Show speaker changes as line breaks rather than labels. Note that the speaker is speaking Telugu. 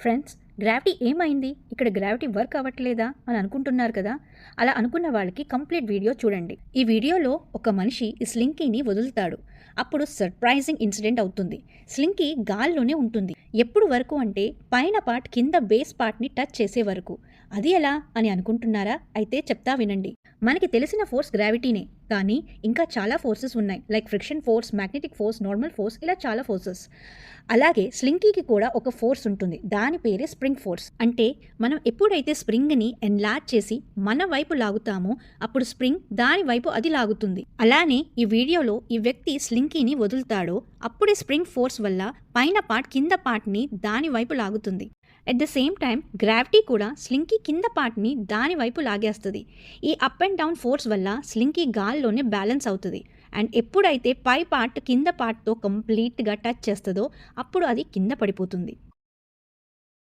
ఫ్రెండ్స్ గ్రావిటీ ఏమైంది? ఇక్కడ గ్రావిటీ వర్క్ అవ్వట్లేదా? అని అనుకుంటున్నారు కదా? అలా అనుకున్న వాళ్ళకి కంప్లీట్ వీడియో చూడండి. ఈ వీడియోలో ఒక మనిషి ఈ స్లింకీని వదులుతాడు. అప్పుడు సర్ప్రైజింగ్ ఇన్సిడెంట్ అవుతుంది. స్లింకీ గాల్లోనే ఉంటుంది. ఎప్పుడు వరకు అంటే పైన పార్ట్ కింద బేస్ పార్ట్ని టచ్ చేసే వరకు. అది ఎలా అని అనుకుంటున్నారా? అయితే చెప్తా వినండి. మనకి తెలిసిన ఫోర్స్ గ్రావిటీనే కానీ ఇంకా చాలా ఫోర్సెస్ ఉన్నాయి. Like friction force magnetic force normal force ఇలా చాలా ఫోర్సెస్ అలాగే స్లింకీకి కూడా ఒక ఫోర్స్ ఉంటుంది. దాని పేరే స్ప్రింగ్ ఫోర్స్ అంటే మనం ఎప్పుడైతే స్ప్రింగ్ని ఎన్లార్జ్ చేసి మన వైపు లాగుతామో అప్పుడు స్ప్రింగ్ దాని వైపు అది లాగుతుంది. అలానే ఈ వీడియోలో ఈ వ్యక్తి స్లింగ్ స్లింకీని వదులుతాడో అప్పుడే స్ప్రింగ్ ఫోర్స్ వల్ల పైన పార్ట్ కింద పార్ట్ని దాని వైపు లాగుతుంది. At the same time gravity కూడా స్లింకీ కింద పార్ట్ని దాని వైపు లాగేస్తుంది. ఈ అప్ అండ్ డౌన్ ఫోర్స్ వల్ల స్లింకీ గాల్లోనే బ్యాలెన్స్ అవుతుంది. అండ్ ఎప్పుడైతే పై పార్ట్ కింద పార్ట్తో కంప్లీట్గా టచ్ చేస్తుందో అప్పుడు అది కింద పడిపోతుంది.